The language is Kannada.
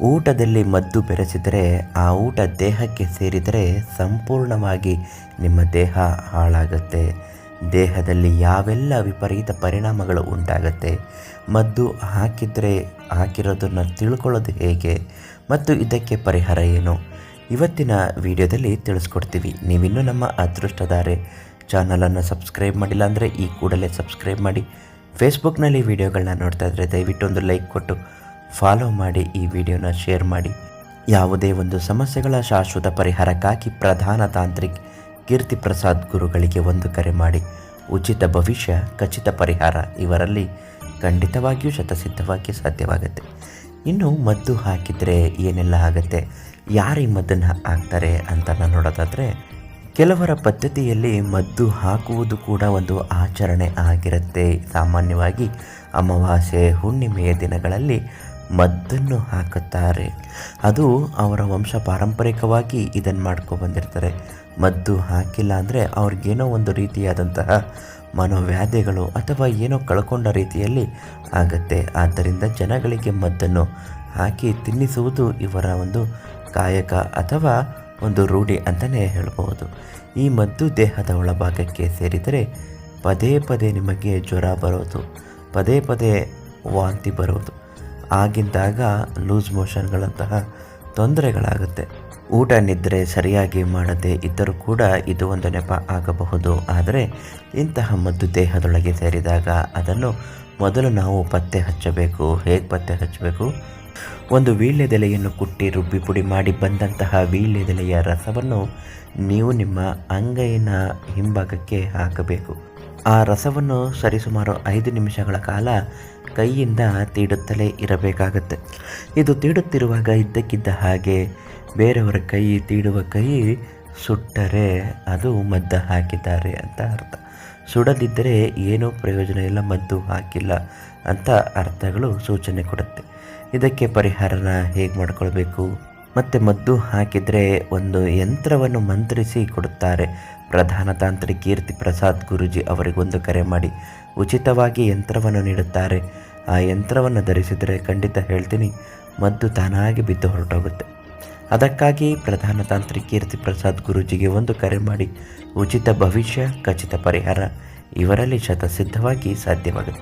ಊಟದಲ್ಲಿ ಮದ್ದು ಬೆರೆಸಿದರೆ, ಆ ಊಟ ದೇಹಕ್ಕೆ ಸೇರಿದರೆ ಸಂಪೂರ್ಣವಾಗಿ ನಿಮ್ಮ ದೇಹ ಹಾಳಾಗುತ್ತೆ. ದೇಹದಲ್ಲಿ ಯಾವೆಲ್ಲ ವಿಪರೀತ ಪರಿಣಾಮಗಳು ಉಂಟಾಗುತ್ತೆ, ಮದ್ದು ಹಾಕಿದರೆ ಹಾಕಿರೋದನ್ನು ತಿಳ್ಕೊಳ್ಳೋದು ಹೇಗೆ, ಮತ್ತು ಇದಕ್ಕೆ ಪರಿಹಾರ ಏನು? ಇವತ್ತಿನ ವಿಡಿಯೋದಲ್ಲಿ ತಿಳಿಸ್ಕೊಡ್ತೀವಿ. ನೀವಿನ್ನೂ ನಮ್ಮ ಅದೃಷ್ಟದಾರೆ. ಚಾನಲನ್ನು ಸಬ್ಸ್ಕ್ರೈಬ್ ಮಾಡಿಲ್ಲ ಅಂದರೆ ಈ ಕೂಡಲೇ ಸಬ್ಸ್ಕ್ರೈಬ್ ಮಾಡಿ. ಫೇಸ್ಬುಕ್ನಲ್ಲಿ ವಿಡಿಯೋಗಳನ್ನ ನೋಡ್ತಾ ಇದ್ದರೆ ದಯವಿಟ್ಟು ಒಂದು ಲೈಕ್ ಕೊಟ್ಟು ಫಾಲೋ ಮಾಡಿ ಈ ವಿಡಿಯೋನ ಶೇರ್ ಮಾಡಿ. ಯಾವುದೇ ಒಂದು ಸಮಸ್ಯೆಗಳ ಶಾಶ್ವತ ಪರಿಹಾರಕ್ಕಾಗಿ ಪ್ರಧಾನ ತಾಂತ್ರಿಕ್ ಕೀರ್ತಿ ಪ್ರಸಾದ್ ಗುರುಗಳಿಗೆ ಒಂದು ಕರೆ ಮಾಡಿ. ಉಚಿತ ಭವಿಷ್ಯ, ಖಚಿತ ಪರಿಹಾರ ಇವರಲ್ಲಿ ಖಂಡಿತವಾಗಿಯೂ ಶತಸಿದ್ಧವಾಗಿ ಸಾಧ್ಯವಾಗುತ್ತೆ. ಇನ್ನು ಮದ್ದು ಹಾಕಿದರೆ ಏನೆಲ್ಲ ಆಗುತ್ತೆ? ಯಾರು ಈ ಮದ್ದನ್ನು ಹಾಕ್ತಾರೆ ಅಂತ ನಾನು ನೋಡೋದಾದರೆ, ಕೆಲವರ ಪದ್ಧತಿಯಲ್ಲಿ ಮದ್ದು ಹಾಕುವುದು ಕೂಡ ಒಂದು ಆಚರಣೆ ಆಗಿರುತ್ತೆ. ಸಾಮಾನ್ಯವಾಗಿ ಅಮಾವಾಸ್ಯೆ, ಹುಣ್ಣಿಮೆಯ ದಿನಗಳಲ್ಲಿ ಮದ್ದನ್ನು ಹಾಕುತ್ತಾರೆ. ಅದು ಅವರ ವಂಶ ಪಾರಂಪರಿಕವಾಗಿ ಇದನ್ನು ಮಾಡ್ಕೊ ಬಂದಿರ್ತಾರೆ ಮದ್ದು ಹಾಕಿಲ್ಲ ಅಂದರೆ ಅವ್ರಿಗೇನೋ ಒಂದು ರೀತಿಯಾದಂತಹ ಮನೋವ್ಯಾಧಿಗಳು ಅಥವಾ ಏನೋ ಕಳ್ಕೊಂಡ ರೀತಿಯಲ್ಲಿ ಆಗುತ್ತೆ. ಆದ್ದರಿಂದ ಜನಗಳಿಗೆ ಮದ್ದನ್ನು ಹಾಕಿ ತಿನ್ನಿಸುವುದು ಇವರ ಒಂದು ಕಾಯಕ ಅಥವಾ ಒಂದು ರೂಢಿ ಅಂತಲೇ ಹೇಳಬಹುದು. ಈ ಮದ್ದು ದೇಹದ ಒಳಭಾಗಕ್ಕೆ ಸೇರಿದರೆ ಪದೇ ಪದೇ ನಿಮಗೆ ಜ್ವರ ಬರೋದು, ಪದೇ ಪದೇ ವಾಂತಿ ಬರೋದು. ಆಗಿದ್ದಾಗ ಲೂಸ್ ಮೋಷನ್ಗಳಂತಹ ತೊಂದರೆಗಳಾಗುತ್ತೆ. ಊಟ ನಿದ್ರೆ ಸರಿಯಾಗಿ ಮಾಡದೆ ಇದ್ದರೂ ಕೂಡ ಇದು ಒಂದು ನೆಪ ಆಗಬಹುದು. ಆದರೆ ಇಂತಹ ಮದ್ದು ದೇಹದೊಳಗೆ ಸೇರಿದಾಗ ಅದನ್ನು ಮೊದಲು ನಾವು ಪತ್ತೆ ಹಚ್ಚಬೇಕು. ಹೇಗೆ ಪತ್ತೆ ಹಚ್ಚಬೇಕು? ಒಂದು ವೀಳ್ಯದೆಲೆಯನ್ನು ಕುಟ್ಟಿ ರುಬ್ಬಿ ಪುಡಿ ಮಾಡಿ ಬಂದಂತಹ ವೀಳ್ಯದೆಲೆಯ ರಸವನ್ನು ನೀವು ನಿಮ್ಮ ಅಂಗೈನ ಹಿಂಭಾಗಕ್ಕೆ ಹಾಕಬೇಕು. ಆ ರಸವನ್ನು ಸರಿಸುಮಾರು ಐದು ನಿಮಿಷಗಳ ಕಾಲ ಕೈಯಿಂದ ತೀಡುತ್ತಲೇ ಇರಬೇಕಾಗುತ್ತೆ. ಇದು ತೀಡುತ್ತಿರುವಾಗ ಇದ್ದಕ್ಕಿದ್ದ ಹಾಗೆ ಬೇರೆಯವರ ಕೈ ತೀಡುವ ಕೈ ಸುಟ್ಟರೆ ಅದು ಮದ್ದು ಹಾಕಿದ್ದಾರೆ ಅಂತ ಅರ್ಥ. ಸುಡದಿದ್ದರೆ ಏನೂ ಪ್ರಯೋಜನ ಇಲ್ಲ, ಮದ್ದು ಹಾಕಿಲ್ಲ ಅಂತ ಅರ್ಥಗಳು ಸೂಚನೆ ಕೊಡುತ್ತೆ. ಇದಕ್ಕೆ ಪರಿಹಾರನ ಹೇಗೆ ಮಾಡ್ಕೊಳ್ಬೇಕು? ಮತ್ತು ಮದ್ದು ಹಾಕಿದರೆ ಒಂದು ಯಂತ್ರವನ್ನು ಮಂತ್ರಿಸಿ ಕೊಡುತ್ತಾರೆ. ಪ್ರಧಾನ ತಾಂತ್ರಿ ಕೀರ್ತಿ ಪ್ರಸಾದ್ ಗುರುಜಿ ಅವರಿಗೊಂದು ಕರೆ ಮಾಡಿ, ಉಚಿತವಾಗಿ ಯಂತ್ರವನ್ನು ನೀಡುತ್ತಾರೆ. ಆ ಯಂತ್ರವನ್ನು ಧರಿಸಿದರೆ ಖಂಡಿತ ಹೇಳ್ತೀನಿ, ಮದ್ದು ತಾನಾಗಿ ಬಿದ್ದು ಹೊರಟೋಗುತ್ತೆ. ಅದಕ್ಕಾಗಿ ಪ್ರಧಾನ ತಾಂತ್ರಿ ಕೀರ್ತಿ ಪ್ರಸಾದ್ ಗುರುಜಿಗೆ ಒಂದು ಕರೆ ಮಾಡಿ, ಉಚಿತ ಭವಿಷ್ಯ, ಖಚಿತ ಪರಿಹಾರ, ಇವರಲ್ಲಿ ಶತಸಿದ್ಧವಾಗಿ ಸಾಧ್ಯವಾಗುತ್ತೆ.